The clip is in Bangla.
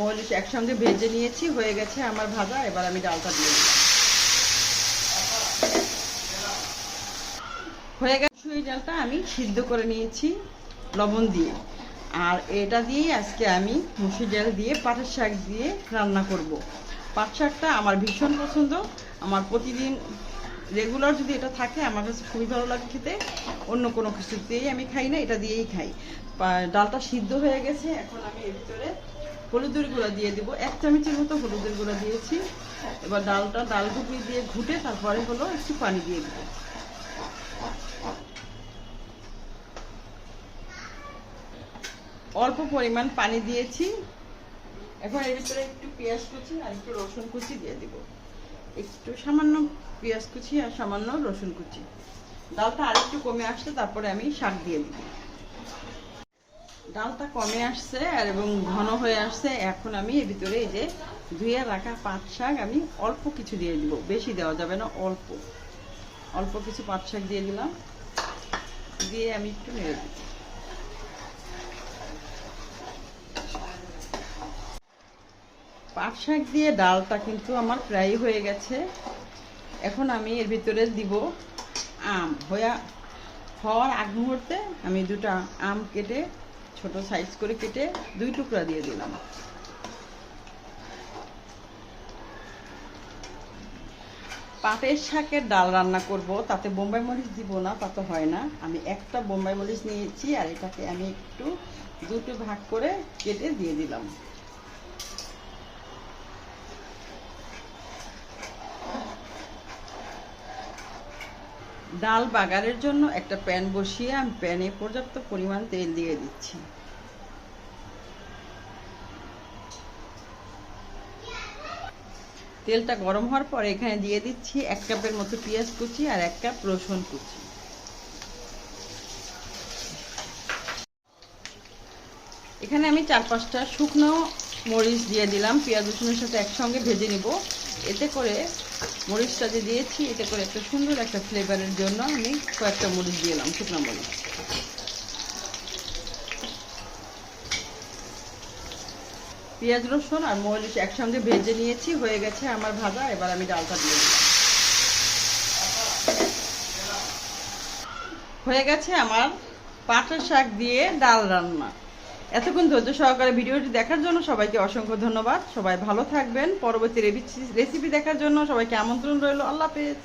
মরিচ একসঙ্গে ভেজে নিয়েছি, হয়ে গেছে আমার ভাজা, এবার আমি ডালটা দিয়ে দিলাম। হয়ে গেছে মুসুরি ডালটা আমি সিদ্ধ করে নিয়েছি লবণ দিয়ে। আর এটা দিয়েই আজকে আমি মুসুরি ডাল দিয়ে, পাটের শাক দিয়ে রান্না করব। পাট শাকটা আমার ভীষণ পছন্দ। আমার প্রতিদিন রেগুলার যদি এটা থাকে, আমার কাছে খুবই ভালো লাগে খেতে। অন্য কোনো কিছু দিয়েই আমি খাই না, এটা দিয়েই খাই। ডালটা সিদ্ধ হয়ে গেছে, এখন আমি এর ভিতরে হলুদের গুঁড়া দিয়ে দিব। এক চামচের মতো হলুদের গুঁড়া দিয়েছি। এবার ডালটা, ডাল টুকরি দিয়ে ঘুটে তারপরে হলো একটু পানি দিয়ে দিব। অল্প পরিমাণ পানি দিয়েছি। এখন এর ভিতরে একটু পেঁয়াজ কুচি আর একটু রসুন কুচি দিয়ে দিব। একটু সামান্য পেঁয়াজ কুচি আর সামান্য রসুন কুচি। ডালটা আরেকটু কমে আসলে তারপরে আমি শাক দিয়ে দিব। ডালটা কমে আসছে আর এবং ঘন হয়ে আসছে, এখন আমি এর ভিতরে এই যে ধুয়ে রাখা পাট শাক আমি অল্প কিছু দিয়ে দিব। বেশি দেওয়া যাবে না, অল্প। অল্প কিছু পাট শাক দিয়ে দিলাম। দিয়ে আমি একটু নেড়ে দিই পাট শাক দিয়ে ডালটা কিন্তু আমার প্রায় হয়ে গেছে। এখন আমি এর ভিতরে দিব আম। হয়ে হওয়ার আগ মুহূর্তে আমি দুটা আম কেটে, ছোট সাইজ করে কেটে দুই টুকরা দিয়ে দিলাম। পাটের শাকের ডাল রান্না করব, তাতে বোম্বাই মরিচ দিব না তাতে হয় না। আমি একটা বোম্বাই মরিচ নিয়েছি আর এটাকে আমি একটু দুটো ভাগ করে কেটে দিয়ে দিলাম। ডাল বাগারের জন্য একটা প্যান বসিয়ে আমি প্যানে পর্যাপ্ত পরিমাণ তেল দিয়ে দিচ্ছি। তেলটা গরম হওয়ার পর এখানে দিয়ে দিচ্ছি এক কাপের মতো পেঁয়াজ কুচি আর এক কাপ রসুন কুচি। এখানে আমি চার পাঁচটা শুকনো মরিচ দিয়ে দিলাম। পেঁয়াজ রসুনের সাথে একসঙ্গে ভেজে নিব। এতে করে মরিচটা যে দিয়েছি, এতে করে একটা সুন্দর একটা ফ্লেভারের জন্য আমি কয়েকটা মরিচ দিলাম, শুকনো মরিচ। পেঁয়াজ, রসুন আর মরিচ একসঙ্গে ভেজে নিয়েছি, হয়ে গেছে আমার ভাজা, এবার আমি ডালটা দিয়ে দিলাম। হয়ে গেছে আমার পাটের শাক দিয়ে ডাল রান্না। এতক্ষণ ধৈর্য সহকারে ভিডিওটি দেখার জন্য সবাইকে অসংখ্য ধন্যবাদ। সবাই ভালো থাকবেন। পরবর্তী রেসিপি দেখার জন্য সবাইকে আমন্ত্রণ রইল। আল্লাহ হাফেজ।